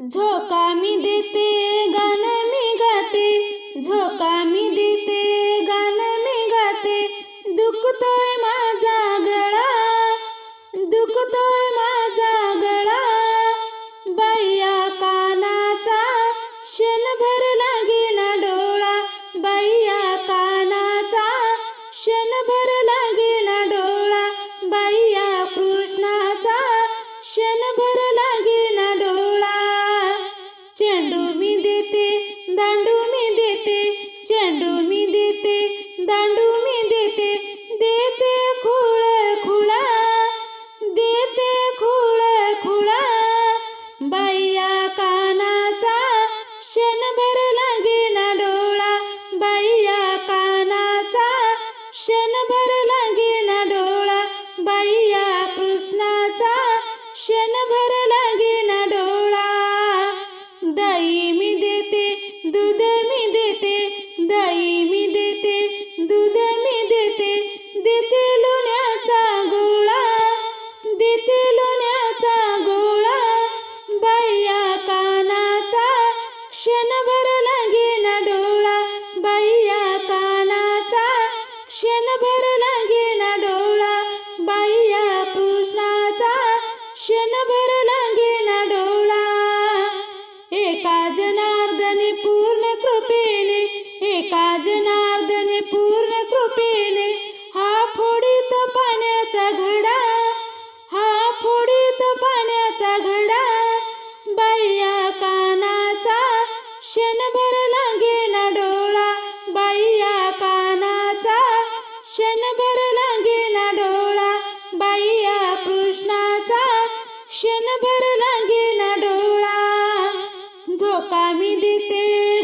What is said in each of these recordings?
झोका मी देते गाणं मी गाते. झोका मी देते चेंडू मी देते दांडू मी देते चेंडू मी देते दांडू घडा बाईया कानाचा क्षणभर लागेना डोळा. बाईया कानाचा क्षणभर लागेना डोळा. बाईया कृष्णाचा क्षणभर लागेना डोळा. झोका मी देते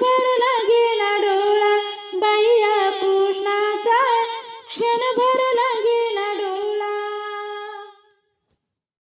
भरला गेला डोळा बाईया कृष्णाचा. क्षणभर